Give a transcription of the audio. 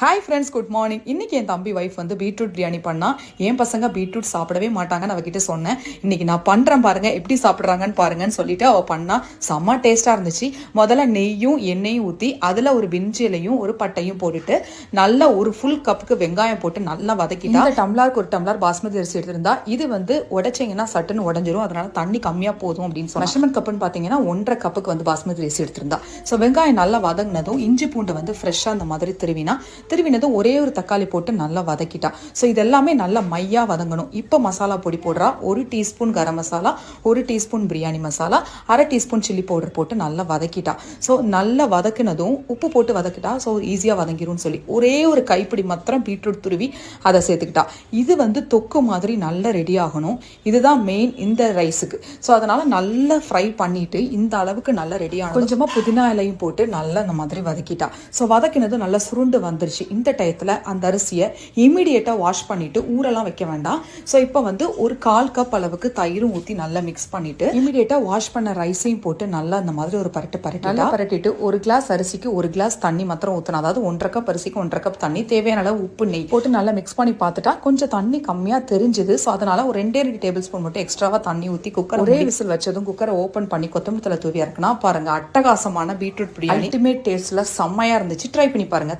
Hi friends good morning இன்னைக்கு என் தம்பி wife வந்து பீட்ரூட் பிரியாணி பண்ணா. என் பசங்க பீட்ரூட் சாப்பிடவே மாட்டாங்கன்னு அவகிட்ட சொன்னேன். இன்னைக்கு நான் பண்றேன் பாருங்க எப்படி சாப்பிட்றாங்கன்னு பாருங்கன்னு சொல்லிட்டு அவ பண்ணா. செம்ம டேஸ்டா இருந்துச்சு. முதல்ல நெய்யும் எண்ணெயும் ஊற்றி அதில் ஒரு பிரிஞ்சி இலையும் ஒரு பட்டையும் போட்டுட்டு நல்லா ஒரு ஃபுல் கப்புக்கு வெங்காயம் போட்டு நல்லா வதக்கிட்டா இந்த டம்ளருக்கு ஒரு டம்ளர் பாஸ்மதி அரிசி எடுத்திருந்தா இது வந்து உடைச்சிங்கன்னா சட்டுன்னு உடஞ்சிரும். அதனால தண்ணி கம்மியா போதும் அப்படின்னு சொல்லி மெஷர்மெண்ட் கப்புன்னு பார்த்தீங்கன்னா ஒன்றரை கப்புக்கு வந்து பாஸ்மதி அரிசி எடுத்திருந்தா. ஸோ வெங்காயம் நல்லா வதங்கினதும் இஞ்சி பூண்டு வந்து ஃப்ரெஷ்ஷாக அந்த மாதிரி திருவினா திருவினதும் ஒரே ஒரு தக்காளி போட்டு நல்லா வதக்கிட்டா. ஸோ இதெல்லாமே நல்லா மையாக வதங்கணும். இப்போ மசாலா பொடி போடுறா. ஒரு டீஸ்பூன் கரம் மசாலா ஒரு டீஸ்பூன் பிரியாணி மசாலா அரை டீஸ்பூன் சில்லி பவுடர் போட்டு நல்லா வதக்கிட்டா. ஸோ நல்லா வதக்குனதும் உப்பு போட்டு வதக்கிட்டா ஸோ ஈஸியாக வதங்கிரும்னு சொல்லி. ஒரே ஒரு கைப்பிடி மாத்திரம் பீட்ரூட் துருவி அதை சேர்த்துக்கிட்டா. இது வந்து தொக்கு மாதிரி நல்லா ரெடி ஆகணும். இதுதான் மெயின் இந்த ரைஸுக்கு ஸோ அதனால் நல்லா ஃப்ரை பண்ணிட்டு இந்த அளவுக்கு நல்லா ரெடி ஆகும் கொஞ்சமாக புதினா இலையும் போட்டு நல்லா இந்த மாதிரி வதக்கிட்டா. ஸோ வதக்கினது நல்லா சுருண்டு வந்துருச்சு. இந்த டயத்தில் அந்த அரிசியை இமீடியட்டாக வாஷ் பண்ணிட்டு ஊரெல்லாம் வைக்க வேண்டாம். ஸோ இப்போ வந்து ஒரு கால் கப் அளவுக்கு தயிரும் ஊற்றி நல்லா மிக்ஸ் பண்ணிட்டு இமீடியட்டாக வாஷ் பண்ண ரைஸையும் போட்டு நல்லா அந்த மாதிரி ஒரு பரட்டு பரட்டி நல்லா பரட்டிட்டு ஒரு கிளாஸ் அரிசிக்கு ஒரு கிளாஸ் தண்ணி மாத்திரம் ஊற்றணும் அதாவது ஒன்றரை கப் அரிசிக்கு ஒன்றரை கப் தண்ணி தேவையான அளவு உப்பு நெய் போட்டு நல்லா மிக்ஸ் பண்ணி பார்த்துட்டா கொஞ்சம் தண்ணி கம்மியாக தெரிஞ்சுது. ஸோ அதனால ஒரு ரெண்டே ரெண்டு டேபிள் ஸ்பூன் மட்டும் எக்ஸ்ட்ராவாக தண்ணி ஊற்றி குக்கர் ஒரே விசில் வச்சதும் குக்கரை ஓப்பன் பண்ணி கொத்தமல்லி தலை தூவி இறக்குனா பாருங்க அட்டகாசமான பீட்ரூட் பிரியாணி. அல்டிமேட் டேஸ்ட்ல செம்மையா இருந்துச்சு. ட்ரை பண்ணி பாருங்க.